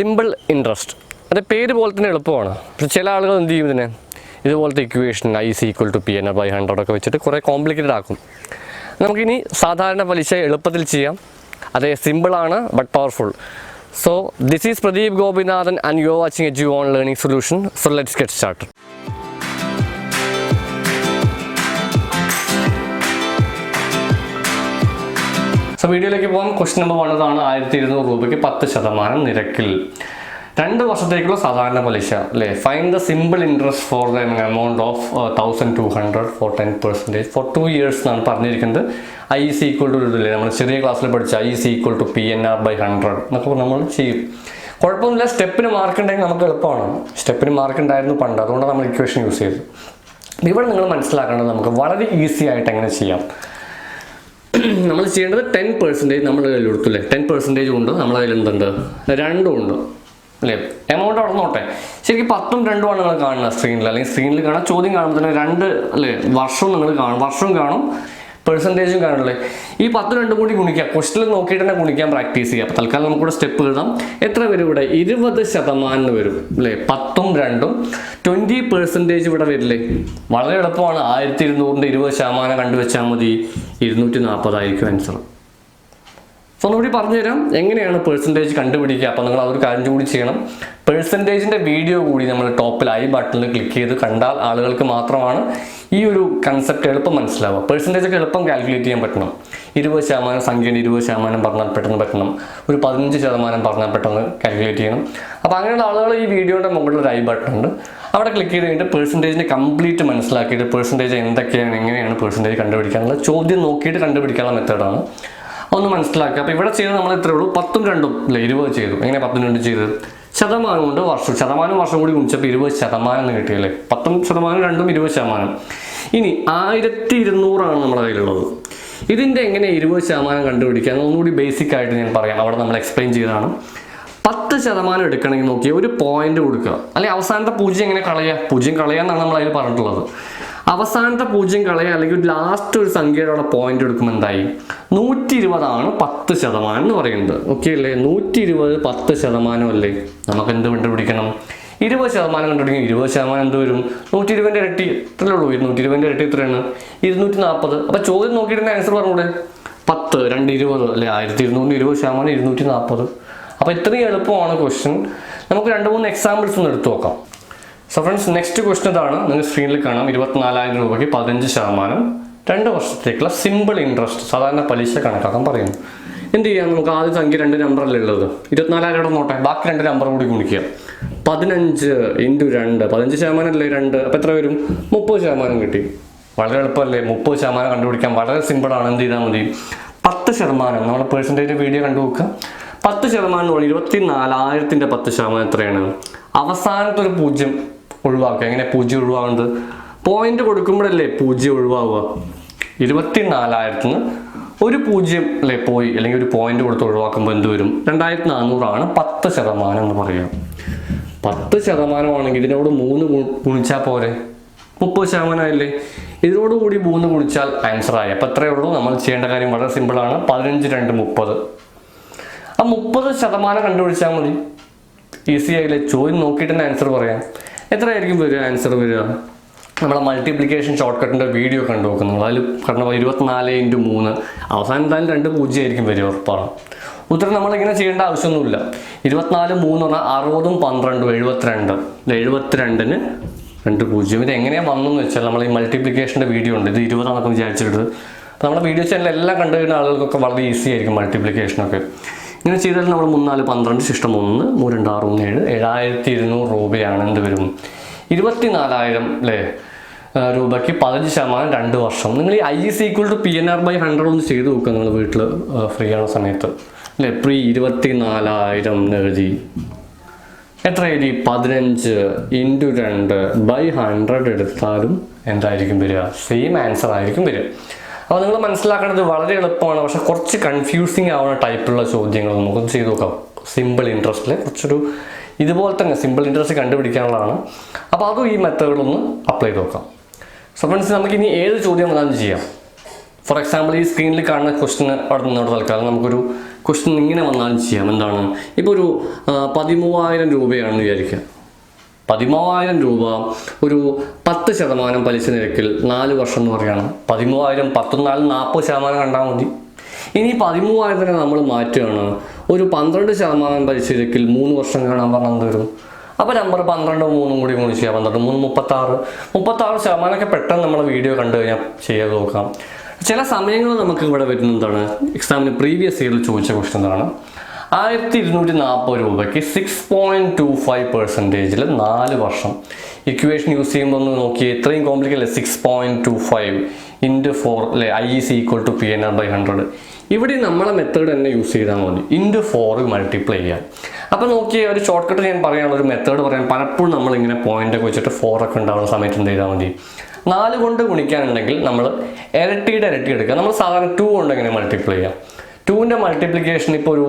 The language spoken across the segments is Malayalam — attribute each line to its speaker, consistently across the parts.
Speaker 1: സിമ്പിൾ ഇൻട്രസ്റ്റ് അതിന്റെ പേര് പോലെ തന്നെ എളുപ്പമാണ്. പക്ഷെ ചില ആളുകൾ എന്ത് ചെയ്യും ഇതിനെ? ഇതുപോലത്തെ equation I C equal to P N by hundred ഒക്കെ വെച്ചിട്ട് കുറേ കോംപ്ലിക്കേറ്റഡ് ആക്കും. നമുക്കിനി സാധാരണ പലിശ എളുപ്പത്തിൽ ചെയ്യാം. അതെ സിമ്പിളാണ് but powerful so this is Pradeep Gopinathan and you watching A Ju On learning solution so let's get start so വീഡിയോയിലേക്ക് പോകാം ക്വസ്റ്റ്യൻ നമ്പർ വൺ ഇതാണ്. ആയിരത്തി ഇരുന്നൂറ് രൂപയ്ക്ക് പത്ത് ശതമാനം നിരക്കിൽ. രണ്ട് വർഷത്തേക്കുള്ള സാധാരണ പലിശ അല്ലേ? Fine the simple interest for the amount of thousand two hundred four ten percentage for two years എന്നാണ് പറഞ്ഞിരിക്കുന്നത്. ഐ സി ഈക്വൽ ടു ഇല്ലേ നമ്മൾ ചെറിയ ക്ലാസ്സിൽ പഠിച്ച I C equal to P N R by hundred എന്നൊക്കെ നമ്മൾ ചെയ്യും. കുഴപ്പമൊന്നുമില്ല. സ്റ്റെപ്പിന് മാർക്ക് ഉണ്ടെങ്കിൽ നമുക്ക് എളുപ്പമാണ്. സ്റ്റെപ്പിന് മാർക്ക് ഉണ്ടായിരുന്നു പണ്ട്. അതുകൊണ്ടാണ് നമ്മൾ ഇക്വേഷൻ യൂസ് ചെയ്തത്. ഇവിടെ നിങ്ങൾ മനസ്സിലാക്കേണ്ടത് നമുക്ക് വളരെ ഈസി ആയിട്ട് എങ്ങനെ ചെയ്യാം? നമ്മൾ ചെയ്യേണ്ടത് ടെൻ പെർസെന്റേജ് നമ്മുടെ കയ്യിൽ കൊടുത്തില്ലേ ടെൻ പെർസെന്റേജ് ഉണ്ട് നമ്മുടെ എന്തുണ്ട്? രണ്ടും ഉണ്ട്. അല്ലേ? എമൗണ്ട് അവിടെ നോട്ടെ ശരിക്കും പത്തും ആണ് നിങ്ങൾ കാണുന്നത് സ്ക്രീനിൽ അല്ലെങ്കിൽ സ്ക്രീനിൽ കാണാൻ ചോദ്യം കാണുമ്പോൾ തന്നെ രണ്ട് അല്ലേ? വർഷവും നിങ്ങൾ കാണും. വർഷവും കാണും. പെർസെന്റേജും കാണുള്ളൂ ഈ പത്ത് രണ്ടും കൂടി ഗുണിക്കുക. ക്വസ്റ്റിൽ നോക്കിയിട്ട് തന്നെ ഗുണിക്കാൻ പ്രാക്ടീസ് ചെയ്യുക. അപ്പോൾ തൽക്കാലം നമുക്കിവിടെ സ്റ്റെപ്പ് എഴുതാം. എത്ര വരും ഇവിടെ? ഇരുപത് ശതമാനം വരും. അല്ലേ? പത്തും രണ്ടും. ട്വന്റി പെർസെന്റേജ് ഇവിടെ വരില്ലേ? വളരെ എളുപ്പമാണ്. ആയിരത്തി ഇരുന്നൂറിന്റെ ഇരുപത് ശതമാനം കണ്ടുവച്ചാൽ മതി. ഇരുന്നൂറ്റി നാൽപ്പതായിരിക്കും ആൻസർ സോ ഒന്നുകൂടി പറഞ്ഞുതരാം. എങ്ങനെയാണ് പെർസെന്റേജ് കണ്ടുപിടിക്കുക? അപ്പോൾ നിങ്ങൾ അതൊരു കാര്യം കൂടി ചെയ്യണം. പെർസെന്റേജിന്റെ വീഡിയോ കൂടി നമ്മൾ ടോപ്പിൽ ഐ ബട്ടണിൽ ക്ലിക്ക് ചെയ്ത് കണ്ടാൽ ആളുകൾക്ക് മാത്രമാണ് ഈ ഒരു കൺസെപ്റ്റ് എളുപ്പം മനസ്സിലാവുക. പെർസെന്റേജ് ഒക്കെ എളുപ്പം കാൽക്കുലേറ്റ് ചെയ്യാൻ പറ്റണം. ഇരുപത് ശതമാനം സംഖ്യയുടെ ഇരുപത് ശതമാനം പറഞ്ഞാൽ പെട്ടെന്ന് പറ്റണം. ഒരു പതിനഞ്ച് ശതമാനം പറഞ്ഞാൽ പെട്ടെന്ന് കാൽക്കുലേറ്റ് ചെയ്യണം. അപ്പോൾ അങ്ങനെയുള്ള ആളുകൾ ഈ വീഡിയോയുടെ മുകളിൽ ഒരു ഐ ബട്ടൺ ഉണ്ട്. അവിടെ ക്ലിക്ക് ചെയ്ത് കഴിഞ്ഞിട്ട് പെർസെന്റേജിനെ കംപ്ലീറ്റ് മനസ്സിലാക്കിയിട്ട് പെർസെന്റേജ് എന്തൊക്കെയാണ് എങ്ങനെയാണ് പെർസെന്റേജ് കണ്ടുപിടിക്കാനുള്ള ചോദ്യം നോക്കിയിട്ട് കണ്ടുപിടിക്കാനുള്ള മെത്തേഡാണ് ഒന്ന് മനസ്സിലാക്കുക. അപ്പോൾ ഇവിടെ ചെയ്ത് നമ്മൾ ഇത്രേ ഉള്ളൂ. പത്തും രണ്ടും അല്ലേ ഇരുപത് ചെയ്തു. എങ്ങനെ പത്തും രണ്ടും ചെയ്തത്? ശതമാനം കൊണ്ട് വർഷം. ശതമാനം വർഷം കൂടി ഗുണിച്ചപ്പോൾ ഇരുപത് ശതമാനം എന്ന് കിട്ടിയല്ലേ? പത്തും ശതമാനം രണ്ടും ഇരുപത് ശതമാനം. ഇനി ആയിരത്തി ഇരുന്നൂറാണ് നമ്മുടെ കയ്യിലുള്ളത്. ഇതിന്റെ എങ്ങനെ ഇരുപത് ശതമാനം കണ്ടുപിടിക്കുക ഒന്നുകൂടി ബേസിക് ആയിട്ട് ഞാൻ പറയാം. അവിടെ നമ്മൾ എക്സ്പ്ലെയിൻ ചെയ്തതാണ്. പത്ത് ശതമാനം എടുക്കണമെങ്കിൽ നോക്കിയാൽ ഒരു പോയിന്റ് കൊടുക്കുക. അല്ലെങ്കിൽ അവസാനത്തെ പൂജ്യം എങ്ങനെ കളയുക പൂജ്യം കളയാന്നാണ് നമ്മൾ അതിൽ പറഞ്ഞിട്ടുള്ളത്. അവസാനത്തെ പൂജ്യം കളയുക അല്ലെങ്കിൽ ലാസ്റ്റ് ഒരു സംഖ്യയുടെ പോയിന്റ് എടുക്കുമ്പോൾ എന്തായി? നൂറ്റി ഇരുപതാണ് പത്ത് ശതമാനം എന്ന് പറയുന്നത്. ഓക്കെ അല്ലേ? നൂറ്റി ഇരുപത് പത്ത് ശതമാനം അല്ലേ? നമുക്ക് എന്ത് കണ്ടുപിടിക്കണം? ഇരുപത് ശതമാനം കണ്ടുപിടിക്കും. ഇരുപത് ശതമാനം എന്ത് വരും? നൂറ്റി ഇരുപതിന്റെ ഇരട്ടി ഇത്രയേ ഉള്ളൂ. ഇരുന്നൂറ്റി ഇരുപതിന്റെ ഇരട്ടി എത്രയാണ്? ഇരുന്നൂറ്റി നാൽപ്പത് അപ്പോൾ ചോദ്യം നോക്കിയിട്ട് ആൻസർ പറഞ്ഞൂടെ? പത്ത് രണ്ട് ഇരുപത് അല്ലെ? ആയിരത്തി ഇരുന്നൂറിന് ഇരുപത് ശതമാനം ഇരുന്നൂറ്റി നാൽപ്പത് അപ്പോൾ ഇത്രയും എളുപ്പമാണ് ക്വസ്റ്റ്യൻ നമുക്ക് രണ്ട് മൂന്ന് എക്സാമ്പിൾസ് ഒന്ന് എടുത്തു നോക്കാം. സോ ഫ്രണ്ട്സ് നെക്സ്റ്റ് ക്വസ്റ്റൻ ഇതാണ്. നിങ്ങൾ സ്ക്രീനിൽ കാണാം. ഇരുപത്തിനാലായിരം രൂപയ്ക്ക് പതിനഞ്ച് ശതമാനം. രണ്ട് വർഷത്തേക്കുള്ള സിമ്പിൾ ഇൻട്രസ്റ്റ് സാധാരണ പലിശ കണക്കാക്കാൻ പറയുന്നു. എന്ത് ചെയ്യാം? നമുക്ക് ആദ്യ സംഖ്യ രണ്ട് നമ്പറല്ലേ ഉള്ളത്? ഇരുപത്തിനാലായിരം ഇവിടെ നോട്ടെ. ബാക്കി രണ്ട് നമ്പർ കൂടി ഗുണിക്കുക. പതിനഞ്ച് ഇന്റു രണ്ട്. പതിനഞ്ച് ശതമാനം അല്ലേ രണ്ട്? അപ്പം എത്ര വരും? മുപ്പത് ശതമാനം കിട്ടി. വളരെ എളുപ്പമല്ലേ? മുപ്പത് ശതമാനം കണ്ടുപിടിക്കാൻ വളരെ സിമ്പിളാണ് എന്ത് ചെയ്താൽ മതി? പത്ത് ശതമാനം. നമ്മുടെ പേഴ്സന്റേജ് വീഡിയോ കണ്ടു നോക്കുക. പത്ത് ശതമാനം എന്ന് പറഞ്ഞാൽ ഇരുപത്തി നാലായിരത്തിന്റെ പത്ത് ശതമാനം എത്രയാണ്? അവസാനത്തെ ഒരു പൂജ്യം ഒഴിവാക്കുക. എങ്ങനെ പൂജ്യം ഒഴിവാകുന്നത്? പോയിന്റ് കൊടുക്കുമ്പോഴല്ലേ പൂജ്യം ഒഴിവാകുക ഇരുപത്തി നിന്ന് ഒരു പൂജ്യം അല്ലേ പോയി അല്ലെങ്കിൽ ഒരു പോയിന്റ് കൊടുത്ത് ഒഴിവാക്കുമ്പോൾ എന്ത് വരും? രണ്ടായിരത്തി നാനൂറാണ് പത്ത് ശതമാനം എന്ന് പറയുക. പത്ത് ശതമാനമാണെങ്കിൽ ഇതിനോട് മൂന്ന് ഗുണിച്ചാൽ പോരെ? മുപ്പത് ശതമാനമല്ലേ ഇതിനോടുകൂടി മൂന്ന് ഗുണിച്ചാൽ ആൻസർ ആയി. അപ്പം എത്രയേ ഉള്ളൂ. നമ്മൾ ചെയ്യേണ്ട കാര്യം വളരെ സിമ്പിളാണ് പതിനഞ്ച് രണ്ട് മുപ്പത്. ആ മുപ്പത് ശതമാനം കണ്ടുപിടിച്ചാൽ മതി. ഈസി ആയില്ലേ? ചോദ്യം നോക്കിയിട്ട് തന്നെ ആൻസർ പറയാം. എത്രയായിരിക്കും വരിക? ആൻസർ വരിക. നമ്മളെ മൾട്ടിപ്ലിക്കേഷൻ ഷോർട്ട് കട്ടിന്റെ വീഡിയോ കണ്ടു നോക്കും നമ്മൾ അതിൽ കണ്ട ഇരുപത്തിനാല് ഇന്റു മൂന്ന്. അവസാനം എന്തായാലും രണ്ട് പൂജ്യം ആയിരിക്കും വരിക ഉറപ്പാണ്. ഉത്തരം നമ്മളിങ്ങനെ ചെയ്യേണ്ട ആവശ്യമൊന്നുമില്ല. ഇരുപത്തിനാല് മൂന്ന് പറഞ്ഞാൽ അറുപതും പന്ത്രണ്ടും എഴുപത്തിരണ്ട്. എഴുപത്തിരണ്ടിന് രണ്ട് പൂജ്യം. ഇത് എങ്ങനെയാണ് വന്നെന്ന് വെച്ചാൽ നമ്മൾ ഈ മൾട്ടിപ്ലിക്കേഷന്റെ വീഡിയോ ഉണ്ട്. ഇത് ഇരുപതാണെന്നൊക്കെ വിചാരിച്ചിട്ട്. നമ്മുടെ വീഡിയോ ചാനൽ എല്ലാം കണ്ടു ആളുകൾക്കൊക്കെ വളരെ ഈസി ആയിരിക്കും മൾട്ടിപ്ലിക്കേഷനൊക്കെ ഇങ്ങനെ ചെയ്താൽ നമ്മൾ മൂന്നാൽ പന്ത്രണ്ട് ശിഷ്ടം ഒന്ന് മൂന്ന് രണ്ട് ആറ് മൂന്ന് ഏഴ് ഏഴായിരത്തി ഇരുന്നൂറ് രൂപയാണ് എന്ത് വരും? ഇരുപത്തിനാലായിരം അല്ലേ ആ, രൂപയ്ക്ക് പതിനഞ്ച് ശതമാനം രണ്ട് വർഷം. നിങ്ങൾ ഈ I is equal to P N R by hundred ഒന്ന് ചെയ്ത് നോക്കുക നിങ്ങൾ വീട്ടിൽ ഫ്രീ ആണ് സമയത്ത്. അല്ലേ പ്രീ ഇരുപത്തി നാലായിരം എഴുതി. എത്ര എഴുതി? പതിനഞ്ച് ഇന്റു രണ്ട് ബൈ ഹൺഡ്രഡ് എടുത്താലും എന്തായിരിക്കും വരിക? സെയിം ആൻസർ ആയിരിക്കും വരിക. അപ്പോൾ നിങ്ങൾ മനസ്സിലാക്കേണ്ടത് വളരെ എളുപ്പമാണ്. പക്ഷെ കുറച്ച് കൺഫ്യൂസിങ് ആവുന്ന ടൈപ്പുള്ള ചോദ്യങ്ങൾ നമുക്ക് ചെയ്ത് നോക്കാം. സിമ്പിൾ ഇൻട്രസ്റ്റിൽ കുറച്ചൊരു ഇതുപോലെ തന്നെ സിമ്പിൾ ഇൻട്രസ്റ്റ് കണ്ടുപിടിക്കാനുള്ളതാണ്. അപ്പോൾ അതും ഈ മെത്തേഡിലൊന്ന് അപ്ലൈ ചെയ്ത് നോക്കാം. സോ ഫ്രണ്ട്സ് നമുക്ക് ഇനി ഏത് ചോദ്യം വന്നാലും ചെയ്യാം. ഫോർ എക്സാമ്പിൾ ഈ സ്ക്രീനിൽ കാണുന്ന ക്വസ്റ്റിന് അവിടെ നിന്നോട് തൽക്കാലം നമുക്കൊരു ക്വസ്റ്റ്യൻ ഇങ്ങനെ വന്നാലും ചെയ്യാം. എന്താണ്? ഇപ്പോൾ ഒരു പതിമൂവായിരം രൂപയാണെന്ന് വിചാരിക്കുക. പതിമൂവായിരം രൂപ ഒരു പത്ത് ശതമാനം പലിശ നിരക്കിൽ നാല് വർഷം എന്ന് പറയുകയാണ്. പതിമൂവായിരം പത്തും നാൽപ്പത് ശതമാനം കണ്ടാൽ മതി. ഇനി പതിമൂവായിരത്തിനെ നമ്മൾ മാറ്റുകയാണ്. ഒരു പന്ത്രണ്ട് ശതമാനം പലിശ നിരക്കിൽ മൂന്ന് വർഷം കാണാൻ പറഞ്ഞാൽ എന്ത് വരും? അപ്പോൾ നമ്പർ പന്ത്രണ്ട് മൂന്നും കൂടി മൂന്ന് ചെയ്യാം. പന്ത്രണ്ട് മൂന്ന് മുപ്പത്താറ്. മുപ്പത്താറ് ശതമാനമൊക്കെ പെട്ടെന്ന് നമ്മൾ വീഡിയോ കണ്ടു കഴിഞ്ഞാൽ ചെയ്യാൻ നോക്കാം. ചില സമയങ്ങൾ നമുക്ക് ഇവിടെ വരുന്നതാണ് എക്സാമിന് പ്രീവിയസ് ഇയറിൽ ചോദിച്ച ക്വസ്റ്റ്യൻ എന്താണ്? ആയിരത്തി ഇരുന്നൂറ്റി നാൽപ്പത് രൂപയ്ക്ക് സിക്സ് പോയിന്റ് ടു ഫൈവ് പെർസെന്റേജിൽ നാല് വർഷം ഇക്വേഷൻ യൂസ് ചെയ്യുമ്പോൾ ഒന്ന് നോക്കി ഇത്രയും കോംപ്ലിക്കേറ്റ് അല്ലേ? Six point two five into four അല്ലെ I is equal to P N R by hundred ഇവിടെ നമ്മളെ മെത്തേഡ് തന്നെ യൂസ് ചെയ്താൽ മതി. ഇന്റു ഫോർ മൾട്ടിപ്ലൈ ചെയ്യാം അപ്പോൾ നോക്കിയ ഒരു ഷോർട്ട് കട്ട് ഞാൻ പറയാനുള്ള ഒരു മെത്തേഡ് പറയാൻ പലപ്പോഴും നമ്മളിങ്ങനെ പോയിന്റ് ഒക്കെ വെച്ചിട്ട് ഫോർ ഒക്കെ ഉണ്ടാവുന്ന സമയത്ത് എന്ത് ചെയ്താൽ മതി? നാല് കൊണ്ട് ഗുണിക്കാനുണ്ടെങ്കിൽ നമ്മൾ ഇരട്ടിയുടെ ഇരട്ടി എടുക്കുക. നമ്മൾ സാധാരണ ടു കൊണ്ട് എങ്ങനെ മൾട്ടിപ്ലൈ ചെയ്യാം. ടുവിന്റെ മൾട്ടിപ്ലിക്കേഷൻ ഇപ്പോൾ ഒരു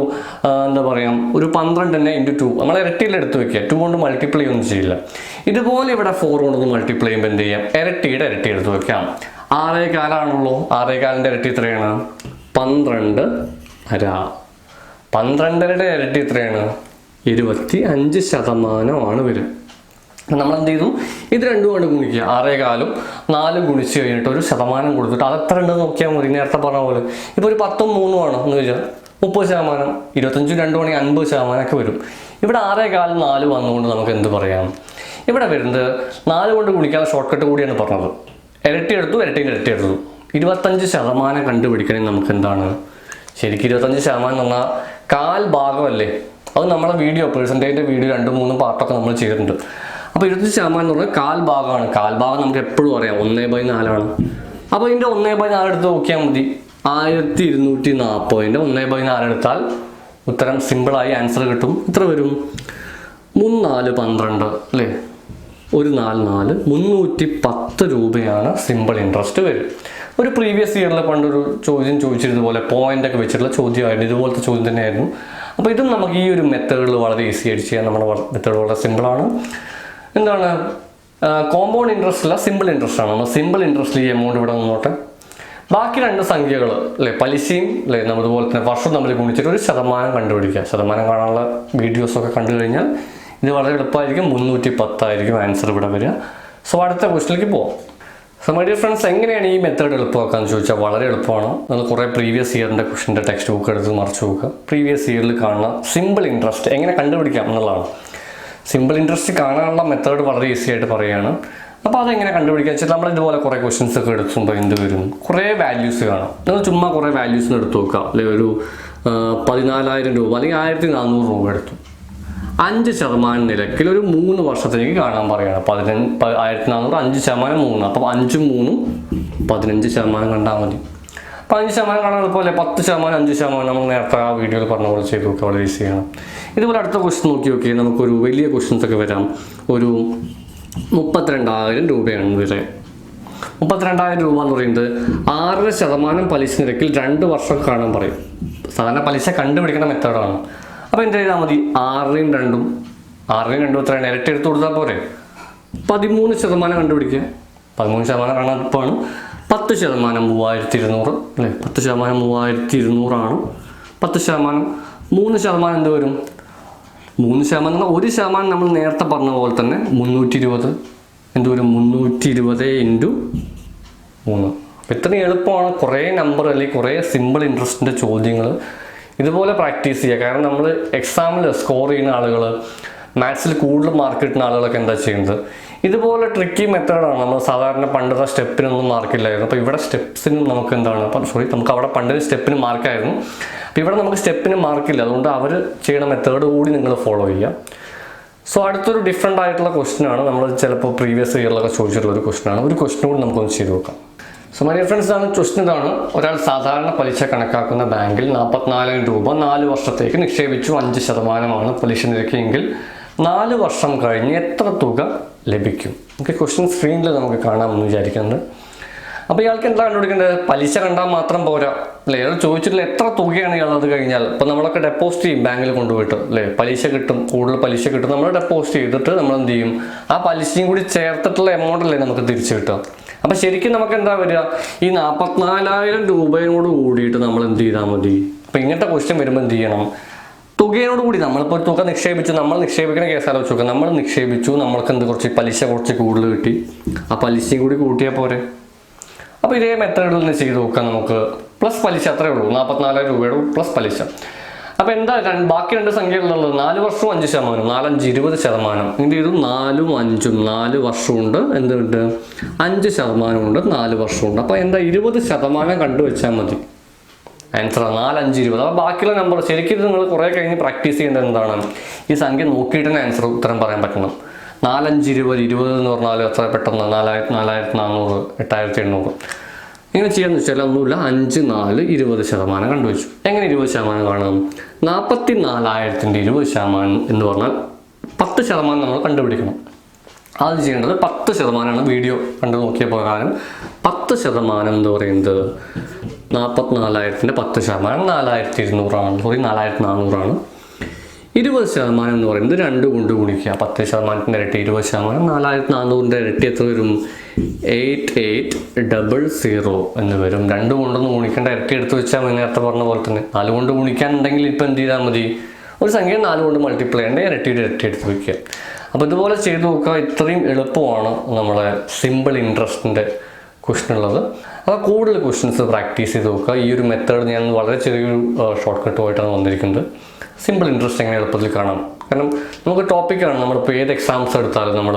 Speaker 1: എന്താ പറയുക ഒരു പന്ത്രണ്ട് തന്നെ ഇന്റു ടു നമ്മൾ ഇരട്ടിയിൽ എടുത്ത് വെക്കുക. ടു കൊണ്ട് മൾട്ടിപ്ലൈ ഒന്നും ചെയ്യില്ല. ഇതുപോലെ ഇവിടെ ഫോർ കൊണ്ട് മൾട്ടിപ്ലൈ ചെയ്യുമ്പോൾ എന്ത് ചെയ്യാം? ഇരട്ടിയുടെ ഇരട്ടി എടുത്ത് വെക്കാം. ആറേ കാലാണുള്ളൂ ആറേ കാലിന്റെ ഇരട്ടി എത്രയാണ്? പന്ത്രണ്ട് അര. പന്ത്രണ്ടരയുടെ ഇരട്ടി എത്രയാണ്? ഇരുപത്തി അഞ്ച് ശതമാനമാണ് വരും നമ്മൾ എന്ത് ചെയ്തു ഇത് രണ്ടും കൊണ്ട് ഗുണിക്കുക. ആറേ കാലും നാലും ഗുണിച്ച് കഴിഞ്ഞിട്ട് ഒരു ശതമാനം കൊടുത്തിട്ട് അത് എത്ര ഉണ്ടെന്ന് നോക്കിയാൽ മതി. നേരത്തെ പറഞ്ഞ പോലെ. ഇപ്പോൾ ഒരു പത്തും മൂന്നും ആണ് എന്ന് വെച്ചാൽ മുപ്പത് ശതമാനം ഇരുപത്തഞ്ചും രണ്ടു മണി അൻപത് ശതമാനമൊക്കെ വരും. ഇവിടെ ആറേ കാലം നാല് വന്നുകൊണ്ട് നമുക്ക് എന്ത് പറയാം? ഇവിടെ വരുന്നത് നാല് കൊണ്ട് ഗുണിക്കാൻ ഷോർട്ട് കട്ട് കൂടിയാണ് പറഞ്ഞത്. ഇരട്ടി എടുത്തു ഇരട്ടീന്റെ ഇരട്ടി എടുത്തു. ഇരുപത്തഞ്ച് ശതമാനം കണ്ടുപിടിക്കണമെങ്കിൽ നമുക്ക് എന്താണ്? ശരിക്കും ഇരുപത്തഞ്ച് ശതമാനം പറഞ്ഞാൽ കാൽ ഭാഗമല്ലേ അത് നമ്മളെ വീഡിയോ പേഴ്സന്റേജിന്റെ വീഡിയോ രണ്ടും മൂന്നും പാർട്ടൊക്കെ നമ്മൾ ചെയ്തിട്ടുണ്ട്. അപ്പോൾ ഇരുപത്തഞ്ച് ശതമാനം എന്ന് പറഞ്ഞാൽ കാൽ ഭാഗമാണ്. കാൽ ഭാഗം നമുക്ക് എപ്പോഴും അറിയാം. ഒന്നേ ബൈ നാലാണ്. അപ്പോൾ ഇതിന്റെ ഒന്നേ ബൈ നാല് എടുത്ത് നോക്കിയാൽ മതി. ആയിരത്തി ഇരുന്നൂറ്റി നാൽപ്പതിന്റെ ഒന്നേ ബൈ നാല് എടുത്താൽ ഉത്തരം സിമ്പിളായി ആൻസർ കിട്ടും. ഇത്ര വരും? മൂന്ന് നാല് പന്ത്രണ്ട് അല്ലേ? ഒരു നാല് നാല് മുന്നൂറ്റി പത്ത് രൂപയാണ് സിമ്പിൾ ഇൻട്രസ്റ്റ് വരും. ഒരു പ്രീവിയസ് ഇയറിൽ പണ്ടൊരു ചോദ്യം ചോദിച്ചിരുന്നതുപോലെ പോയിന്റ് ഒക്കെ വെച്ചിട്ടുള്ള ചോദ്യമായിരുന്നു. ഇതുപോലത്തെ ചോദ്യം തന്നെയായിരുന്നു. അപ്പോൾ ഇതും നമുക്ക് ഈ ഒരു മെത്തേഡിൽ വളരെ ഈസി ആയിട്ട് ചെയ്യാൻ നമ്മുടെ മെത്തേഡ് വളരെ സിമ്പിളാണ് എന്താണ്? കോമ്പൗണ്ട് ഇൻട്രസ്റ്റ് അല്ല സിമ്പിൾ ഇൻട്രസ്റ്റ് ആണ്. നമ്മൾ സിമ്പിൾ ഇൻട്രസ്റ്റ് ഈ എമൗണ്ട് ഇവിടെ നിന്നോട്ടെ. ബാക്കി രണ്ട് സംഖ്യകൾ അല്ലേ? പലിശയും അല്ലേ? നമ്മൾ ഇതുപോലെ തന്നെ വർഷം നമ്മൾ ഗുണിച്ചിട്ട് ഒരു ശതമാനം കണ്ടുപിടിക്കുക. ശതമാനം കാണാനുള്ള വീഡിയോസൊക്കെ കണ്ടു കഴിഞ്ഞാൽ ഇത് വളരെ എളുപ്പമായിരിക്കും. മുന്നൂറ്റി പത്തായിരിക്കും ആൻസർ ഇവിടെ വരിക. സോ അടുത്ത ക്വസ്റ്റിലേക്ക് പോവാം. സോ മൈ ഡിയർ ഫ്രണ്ട്സ് എങ്ങനെയാണ് ഈ മെത്തേഡ് എളുപ്പമാക്കാന്ന് ചോദിച്ചാൽ വളരെ എളുപ്പമാണ്. നമ്മൾ കുറേ പ്രീവിയസ് ഇയറിന്റെ ക്വസ്റ്റിന്റെ ടെക്സ്റ്റ് ബുക്ക് എടുത്ത് മറിച്ച് നോക്കുക. പ്രീവിയസ് ഇയറിൽ കാണുന്ന സിമ്പിൾ ഇൻട്രസ്റ്റ് എങ്ങനെ കണ്ടുപിടിക്കാം എന്നുള്ളതാണ്. സിമ്പിൾ ഇൻട്രസ്റ്റ് കാണാനുള്ള മെത്തേഡ് വളരെ ഈസി ആയിട്ട് പറയുകയാണ്. അപ്പോൾ അതെങ്ങനെ കണ്ടുപിടിക്കുക വെച്ചാൽ നമ്മൾ ഇതുപോലെ കുറേ ക്വസ്റ്റ്യൻസ് ഒക്കെ എടുക്കുമ്പോൾ എന്ത് വരും? കുറേ വാല്യൂസ് കാണാം. നിങ്ങൾ ചുമ്മാ കുറേ വാല്യൂസ് എടുത്ത് നോക്കുക. അല്ലെങ്കിൽ ഒരു പതിനാലായിരം രൂപ അല്ലെങ്കിൽ ആയിരത്തി നാനൂറ് രൂപ എടുത്തു. അഞ്ച് ശതമാനം നിരക്കിൽ ഒരു മൂന്ന് വർഷത്തേക്ക് കാണാൻ പറയുകയാണ്. പതിനഞ്ച് ആയിരത്തി നാനൂറ് അഞ്ച് ശതമാനം മൂന്ന്. അപ്പം അഞ്ചും മൂന്നും പതിനഞ്ച് ശതമാനം കണ്ടാൽ മതി. അപ്പം അഞ്ച് ശതമാനം കാണാൻ എളുപ്പമല്ലേ? പത്ത് ശതമാനം അഞ്ച് ശതമാനം നമ്മൾ നേരത്തെ ആ വീഡിയോയിൽ പറഞ്ഞ പോലെ ചെയ്ത് നോക്കുക വളരെ ഈസി ആണ്. ഇതുപോലെ അടുത്ത ക്വസ്റ്റ്യൻ നോക്കി നോക്കി നമുക്കൊരു വലിയ ക്വസ്റ്റ്യൻസ് ഒക്കെ വരാം. ഒരു മുപ്പത്തിരണ്ടായിരം രൂപയാണ് വരെ മുപ്പത്തിരണ്ടായിരം രൂപ എന്ന് പറയുന്നത് ആറര ശതമാനം പലിശ നിരക്കിൽ രണ്ട് വർഷം കാണാൻ പറയും. സാധാരണ പലിശ കണ്ടുപിടിക്കുന്ന മെത്തേഡാണ് അപ്പോൾ എന്ത് ചെയ്താൽ മതി? ആറിനും രണ്ടും ആറിനും രണ്ടും എത്രയാണ്? ഇരട്ടി എടുത്ത് കൊടുത്താൽ പോരെ? പതിമൂന്ന് ശതമാനം കണ്ടുപിടിക്കുക. പതിമൂന്ന് ശതമാനം കാണാൻ എളുപ്പമാണ്. പത്ത് ശതമാനം മൂവായിരത്തി ഇരുന്നൂറ് അല്ലേ? പത്ത് ശതമാനം മൂവായിരത്തി ഇരുന്നൂറാണ് പത്ത് ശതമാനം മൂന്ന് ശതമാനം എന്ത് വരും? മൂന്ന് ശതമാനം എന്നാൽ ഒരു ശതമാനം നമ്മൾ നേരത്തെ പറഞ്ഞ പോലെ തന്നെ മുന്നൂറ്റി ഇരുപത് എന്ത് വരും? മുന്നൂറ്റി ഇരുപത് ഇന്റു മൂന്ന്. അപ്പം ഇത്രയും എളുപ്പമാണ് കുറേ നമ്പർ അല്ലെങ്കിൽ കുറേ സിമ്പിൾ ഇൻട്രസ്റ്റിന്റെ ചോദ്യങ്ങൾ ഇതുപോലെ പ്രാക്ടീസ് ചെയ്യുക. കാരണം നമ്മൾ എക്സാമിൽ സ്കോർ ചെയ്യുന്ന ആളുകൾ മാത്സിൽ കൂടുതൽ മാർക്ക് കിട്ടുന്ന ആളുകളൊക്കെ എന്താ ചെയ്യുന്നത്? ഇതുപോലെ ട്രിക്കി മെത്തേഡാണ് നമ്മൾ സാധാരണ പണ്ടത്തെ സ്റ്റെപ്പിനൊന്നും മാർക്കില്ലായിരുന്നു അപ്പോൾ ഇവിടെ സ്റ്റെപ്സിനും നമുക്ക് എന്താണ്? അപ്പം സോറി നമുക്ക് അവിടെ പണ്ടൊരു സ്റ്റെപ്പിന് മാർക്കായിരുന്നു അപ്പോൾ ഇവിടെ നമുക്ക് സ്റ്റെപ്പിന് മാർക്കില്ല അതുകൊണ്ട് അവർ ചെയ്യുന്ന മെത്തേഡ് കൂടി നിങ്ങൾ ഫോളോ ചെയ്യുക. സോ അടുത്തൊരു ഡിഫറെന്റ് ആയിട്ടുള്ള ക്വസ്റ്റ്യൻ ആണ്. നമ്മൾ ചിലപ്പോൾ പ്രീവിയസ് ഇയറിലൊക്കെ ചോദിച്ചിട്ടുള്ള ഒരു ക്വസ്റ്റ്യൻ ആണ്. ഒരു ക്വസ്റ്റ്യൻ കൂടി നമുക്കൊന്ന് ചെയ്ത് നോക്കാം. സോ മൈ ഡിഫറൻസ് ആണ് ക്വസ്റ്റ്യൻ ഇതാണ്. ഒരാൾ സാധാരണ പലിശ കണക്കാക്കുന്ന ബാങ്കിൽ നാൽപ്പത്തിനാലായിരം രൂപ നാല് വർഷത്തേക്ക് നിക്ഷേപിച്ചു. അഞ്ച് ശതമാനമാണ് പലിശ നിരക്കിയെങ്കിൽ നാല് വർഷം കഴിഞ്ഞ് എത്ര തുക ലഭിക്കും? നമുക്ക് ക്വസ്റ്റ്യൻ സ്ക്രീനിൽ നമുക്ക് കാണാമെന്ന് വിചാരിക്കുന്നത് അപ്പോൾ ഇയാൾക്ക് എന്താ കണ്ടുപിടിക്കേണ്ടത്? പലിശ കണ്ടാൽ മാത്രം പോരാ അല്ലേ? ഇയാൾ ചോദിച്ചിട്ടില്ല എത്ര തുകയാണ് ഇയാൾ അത് കഴിഞ്ഞാൽ? അപ്പോൾ നമ്മളൊക്കെ ഡെപ്പോസിറ്റ് ചെയ്യും ബാങ്കിൽ കൊണ്ടുപോയിട്ട് അല്ലേ? പലിശ കിട്ടും കൂടുതൽ പലിശ കിട്ടും നമ്മൾ ഡെപ്പോസിറ്റ് ചെയ്തിട്ട് നമ്മൾ എന്ത് ചെയ്യും? ആ പലിശയും കൂടി ചേർത്തിട്ടുള്ള എമൗണ്ട് അല്ലേ നമുക്ക് തിരിച്ചു കിട്ടുക. അപ്പം ശരിക്കും നമുക്ക് എന്താ വരിക? ഈ നാൽപ്പത്തിനാലായിരം രൂപയോട് കൂടിയിട്ട് നമ്മൾ എന്ത് ചെയ്താൽ മതി? അപ്പോൾ ഇങ്ങനത്തെ ക്വസ്റ്റ്യൻ വരുമ്പോൾ എന്ത് ചെയ്യണം? തുകയോട് കൂടി നമ്മളിപ്പോൾ തുക നിക്ഷേപിച്ചു നമ്മൾ നിക്ഷേപിക്കുന്ന കേസ് ആലോചിച്ച് നമ്മൾ നിക്ഷേപിച്ചു നമ്മൾക്ക് എന്ത് കുറച്ച് പലിശ കുറച്ച് കൂടുതൽ കിട്ടി. ആ പലിശയും കൂടി കൂട്ടിയാൽ പോരെ. അപ്പോൾ ഇതേ മെത്തേഡിൽ തന്നെ ചെയ്ത് നോക്കാം നമുക്ക്. പ്ലസ് പലിശ അത്രേ ഉള്ളൂ. നാൽപ്പത്തിനാലായിരം രൂപയുടെ പ്ലസ് പലിശ. അപ്പോൾ എന്താ ബാക്കി രണ്ട് സംഖ്യകളുള്ളത് നാല് വർഷവും അഞ്ച് ശതമാനം. നാലഞ്ച് ഇരുപത് ശതമാനം. ഇതിന്റെ ഇത് നാലും അഞ്ചും. നാല് വർഷമുണ്ട്. എന്തുണ്ട്? അഞ്ച് ശതമാനമുണ്ട്. നാല് വർഷമുണ്ട്. അപ്പോൾ എന്താ ഇരുപത് ശതമാനം കണ്ടുവച്ചാൽ മതി. ആൻസർ നാലഞ്ച് ഇരുപത് അപ്പോൾ ബാക്കിയുള്ള നമ്പർ ശരിക്കും നിങ്ങൾ കുറേ കഴിഞ്ഞ് പ്രാക്ടീസ് ചെയ്യേണ്ടത് എന്താണ് ഈ സംഖ്യ നോക്കിയിട്ട് തന്നെ ആൻസർ ഉത്തരം പറയാൻ പറ്റണം. നാലഞ്ച് ഇരുപത് ഇരുപത് എന്ന് പറഞ്ഞാൽ എത്ര പെട്ടെന്ന്? നാലായിരത്തി നാലായിരത്തി നാനൂറ് എട്ടായിരത്തി എണ്ണൂറ് ഇങ്ങനെ ചെയ്യാന്ന് വെച്ചാൽ ഒന്നുമില്ല. അഞ്ച് നാല് ഇരുപത് ശതമാനം കണ്ടുവച്ചു എങ്ങനെ ഇരുപത് ശതമാനം കാണും? നാൽപ്പത്തി നാലായിരത്തിന്റെ ഇരുപത് ശതമാനം എന്ന് പറഞ്ഞാൽ പത്ത് ശതമാനം നമ്മൾ കണ്ടുപിടിക്കണം. അത് ചെയ്യേണ്ടത് പത്ത് ശതമാനമാണ് വീഡിയോ കണ്ടു നോക്കിയ പ്രകാരം പത്ത് ശതമാനം എന്ന് പറയുന്നത് നാൽപ്പത്തിനാലായിരത്തിന്റെ പത്ത് ശതമാനം നാലായിരത്തി ഇരുന്നൂറാണ് സോറി നാലായിരത്തി നാനൂറാണ് ഇരുപത് ശതമാനം എന്ന് പറയുന്നത് രണ്ട് കൊണ്ട് ഗുണിക്കുക. പത്ത് ശതമാനത്തിന്റെ ഇരട്ടി ഇരുപത് ശതമാനം നാലായിരത്തി നാനൂറിന്റെ ഇരട്ടി എത്ര വരും? എയ്റ്റ് എയ്റ്റ് ഡബിൾ സീറോ എന്ന് വരും. രണ്ട് കൊണ്ടൊന്ന് ഗുണിക്കേണ്ട ഇരട്ടി എടുത്ത് വെച്ചാൽ മതി നേരത്തെ പറഞ്ഞ പോലെ തന്നെ. നാല് കൊണ്ട് ഗുണിക്കാനുണ്ടെങ്കിൽ ഇപ്പം എന്ത് ചെയ്താൽ മതി? ഒരു സംഖ്യ നാല് കൊണ്ട് മൾട്ടിപ്ലൈ ചെയ്യേണ്ട ഇരട്ടിയുടെ ഇരട്ടി എടുത്ത് വയ്ക്കുക അപ്പോൾ ഇതുപോലെ ചെയ്ത് നോക്കുക ഇത്രയും എളുപ്പമാണ് നമ്മളെ സിമ്പിൾ ഇൻട്രസ്റ്റിന്റെ ക്വസ്റ്റൻ ഉള്ളത്. അപ്പോൾ കൂടുതൽ ക്വസ്റ്റ്യൻസ് പ്രാക്ടീസ് ചെയ്ത് നോക്കുക. ഈ ഒരു മെത്തേഡ് ഞാൻ വളരെ ചെറിയൊരു ഷോർട്ട് കട്ടുമായിട്ടാണ് വന്നിരിക്കുന്നത്. സിമ്പിൾ ഇൻട്രസ്റ്റ് എങ്ങനെ എളുപ്പത്തിൽ കാണാം. കാരണം നമുക്ക് ടോപ്പിക്കാണ് നമ്മളിപ്പോൾ ഏത് എക്സാംസ് എടുത്താലും നമ്മൾ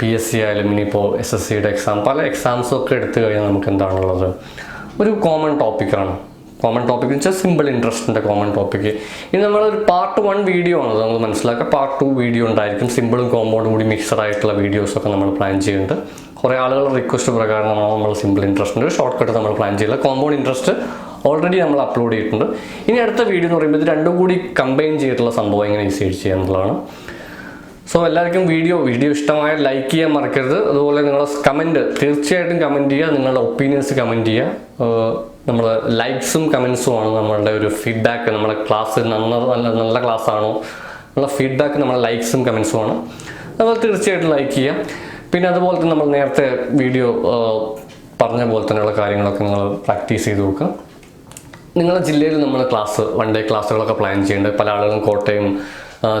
Speaker 1: പി എസ് സി ആയാലും ഇനിയിപ്പോൾ എസ് എസ് സിയുടെ എക്സാം പല എക്സാംസും ഒക്കെ എടുത്തു കഴിഞ്ഞാൽ നമുക്ക് എന്താണുള്ളത്? ഒരു കോമൺ ടോപ്പിക്കാണ് കോമൺ ടോപ്പിക് എന്ന് വെച്ചാൽ സിമ്പിൾ ഇൻട്രസ്റ്റിന്റെ കോമൺ ടോപ്പിക് ഇനി നമ്മളൊരു പാർട്ട് വൺ വീഡിയോ ആണ്. നമ്മൾ മനസ്സിലാക്കുക. പാർട്ട് ടു വീഡിയോ ഉണ്ടായിരിക്കും. സിമ്പിളും കോമ്പൗണ്ടും കൂടി മിക്സഡ് ആയിട്ടുള്ള വീഡിയോസൊക്കെ നമ്മൾ പ്ലാൻ ചെയ്യുന്നുണ്ട്. കുറേ ആളുകളുടെ റിക്വസ്റ്റ് പ്രകാരമാണ് നമ്മൾ സിമ്പിൾ ഇൻട്രസ്റ്റിന്റെ ഒരു ഷോർട്ട് കട്ട് നമ്മൾ പ്ലാൻ ചെയ്യില്ല കോമ്പൗണ്ട് ഇൻട്രസ്റ്റ് ഓൾറെഡി നമ്മൾ അപ്ലോഡ് ചെയ്തിട്ടുണ്ട്. ഇനി അടുത്ത വീഡിയോ എന്ന് പറയുമ്പോൾ ഇത് രണ്ടും കൂടി കമ്പൈൻ ചെയ്തിട്ടുള്ള സംഭവം എങ്ങനെ ഈസി ചെയ്യുക എന്നുള്ളതാണ്. സോ എല്ലാവർക്കും വീഡിയോ വീഡിയോ ഇഷ്ടമായ ലൈക്ക് ചെയ്യാൻ മറക്കരുത്. അതുപോലെ നിങ്ങളുടെ കമന്റ് തീർച്ചയായിട്ടും കമന്റ് ചെയ്യുക. നിങ്ങളുടെ ഒപ്പീനിയൻസ് കമന്റ് ചെയ്യുക. നമ്മൾ ലൈക്സും കമൻസും ആണ് നമ്മളുടെ ഒരു ഫീഡ്ബാക്ക് നമ്മുടെ ക്ലാസ് നന്ന നല്ല നല്ല ക്ലാസ് ആണോ? ഉള്ള ഫീഡ്ബാക്ക് നമ്മളെ ലൈക്സും കമൻസും ആണ്. അതുപോലെ തീർച്ചയായിട്ടും ലൈക്ക് ചെയ്യാം പിന്നെ അതുപോലെ തന്നെ നമ്മൾ നേരത്തെ വീഡിയോ പറഞ്ഞ പോലെ തന്നെയുള്ള കാര്യങ്ങളൊക്കെ നിങ്ങൾ പ്രാക്ടീസ് ചെയ്ത് നോക്കുക നിങ്ങളുടെ ജില്ലയിൽ നമ്മൾ ക്ലാസ് വൺ ഡേ ക്ലാസ്സുകളൊക്കെ പ്ലാൻ ചെയ്യുന്നുണ്ട് പല ആളുകളും കോട്ടയം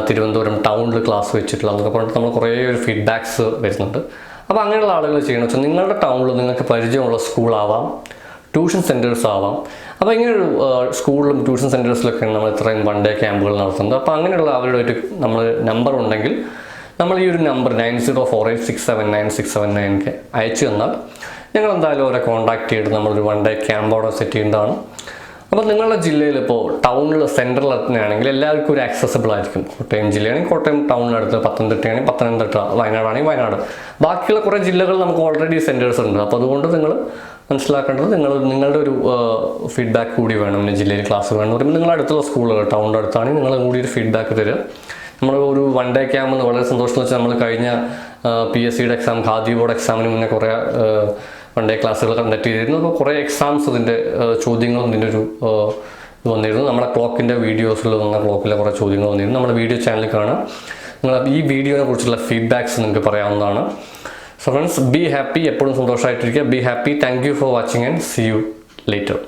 Speaker 1: തിരുവനന്തപുരം ടൗണിൽ ക്ലാസ് വെച്ചിട്ടുള്ള എന്നൊക്കെ പറഞ്ഞിട്ട് നമ്മൾ കുറേ ഒരു ഫീഡ്ബാക്സ് വരുന്നുണ്ട്. അപ്പോൾ അങ്ങനെയുള്ള ആളുകൾ ചെയ്യണമെന്ന് വെച്ചാൽ നിങ്ങളുടെ ടൗണിൽ നിങ്ങൾക്ക് പരിചയമുള്ള സ്കൂളാവാം ട്യൂഷൻ സെന്റേഴ്സ് ആവാം. അപ്പോൾ ഇങ്ങനെയൊരു സ്കൂളിലും ട്യൂഷൻ സെന്റേഴ്സിലൊക്കെയാണ് നമ്മൾ ഇത്രയും വൺ ഡേ ക്യാമ്പുകൾ നടത്തുന്നത് അപ്പോൾ അങ്ങനെയുള്ള അവരുടെ ഒരു നമ്മൾ നമ്പർ ഉണ്ടെങ്കിൽ നമ്മൾ ഈ ഒരു number nine zero four eight six seven nine six seven നയൻക്ക് അയച്ചു തന്നാൽ ഞങ്ങൾ എന്തായാലും അവരെ കോൺടാക്ട് ചെയ്തിട്ട് നമ്മളൊരു വൺ ഡേ ക്യാമ്പ് അവിടെ സെറ്റ് ചെയ്യുന്നതാണ് അപ്പോൾ നിങ്ങളുടെ ജില്ലയിൽ ഇപ്പോൾ ടൗണിൽ സെൻട്രൽ തന്നെയാണെങ്കിൽ എല്ലാവർക്കും ഒരു ആക്സസബിൾ ആയിരിക്കും. കോട്ടയം ജില്ലയാണെങ്കിൽ കോട്ടയം ടൗണിനടുത്ത് പത്തനംതിട്ടയാണെങ്കിൽ പത്തനംതിട്ട വയനാടാണെങ്കിൽ വയനാട്. ബാക്കിയുള്ള കുറേ ജില്ലകൾ നമുക്ക് ഓൾറെഡി സെന്റേഴ്സ് ഉണ്ട്. അപ്പോൾ അതുകൊണ്ട് നിങ്ങൾ മനസ്സിലാക്കേണ്ടത് നിങ്ങൾ നിങ്ങളുടെ ഒരു ഫീഡ്ബാക്ക് കൂടി വേണം. ജില്ലയിൽ ക്ലാസ് വേണം എന്ന് പറയുമ്പോൾ നിങ്ങളുടെ അടുത്തുള്ള സ്കൂളുകൾ ടൗണിന്റെ അടുത്താണെങ്കിൽ നിങ്ങൾ കൂടി ഒരു ഫീഡ്ബാക്ക് തരിക. നമ്മൾ ഒരു വൺ ഡേ ക്യാമ്പ് വളരെ സന്തോഷം വെച്ചാൽ നമ്മൾ കഴിഞ്ഞ പി എസ് സിയുടെ എക്സാം ഖാദി ബോർഡ് എക്സാമിന് മുന്നേ കുറേ വൺ ഡേ ക്ലാസ്സുകൾ കണ്ടക്ട് ചെയ്തിരുന്നു അപ്പോൾ കുറേ എക്സാംസ് ഇതിന്റെ ചോദ്യങ്ങളും ഇതിന്റെ ഒരു ഇത് വന്നിരുന്നു. നമ്മുടെ ക്ലോക്കിന്റെ വീഡിയോസിൽ വന്ന ക്ലോക്കിലെ കുറേ ചോദ്യങ്ങൾ വന്നിരുന്നു. നമ്മുടെ വീഡിയോ ചാനലിൽ കാണാം. നിങ്ങൾ ഈ വീഡിയോനെ കുറിച്ചുള്ള ഫീഡ്ബാക്ക്സ് നിങ്ങൾക്ക് പറയാവുന്നതാണ്. സോ ഫ്രണ്ട്സ് ബി ഹാപ്പി എപ്പോഴും സന്തോഷമായിട്ടിരിക്കുക. Be happy thank you for watching and see you later